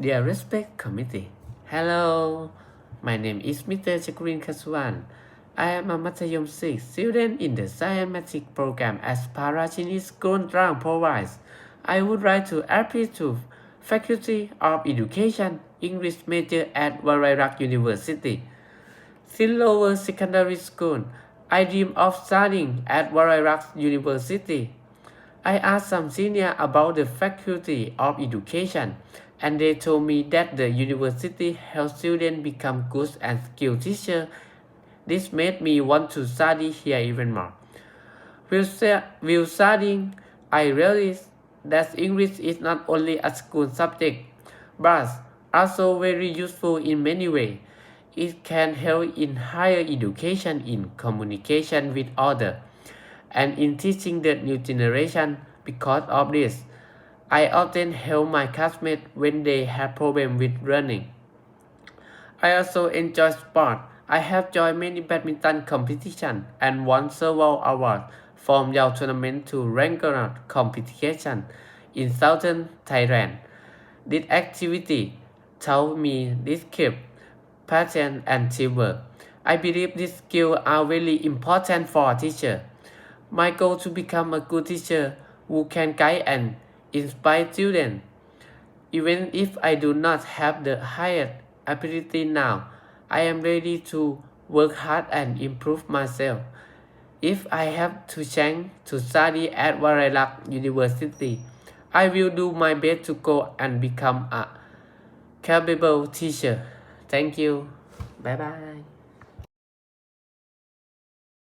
Dear Respect Committee, Hello, my name is Mr. Chakurin Kaswan. I am a Matayom 6 student in the Scientific program as Parachini School Drang provides. I would like to appeal to Faculty of Education English major at Warairak University. Since lower secondary school, I dream of studying at Warairak University. I asked some senior about the Faculty of Education, and they told me that the university helps students become good and skilled teachers. This made me want to study here even more. While, studying, I realized that English is not only a school subject, but also very useful in many ways. It can help in higher education in communication with others and in teaching the new generation because of this. I often help my classmates when they have problems with learning. I also enjoy sport. I have joined many badminton competitions and won several awards from Yao tournament to regional competition in southern Thailand. This activity taught me discipline, patience, and teamwork. I believe these skills are really important for a teacher. My goal to become a good teacher who can guide and inspire students. Even if I do not have the highest ability now, I am ready to work hard and improve myself. If I have to change to study at Warairak University, I will do my best to go and become a capable teacher. Thank you. Bye bye.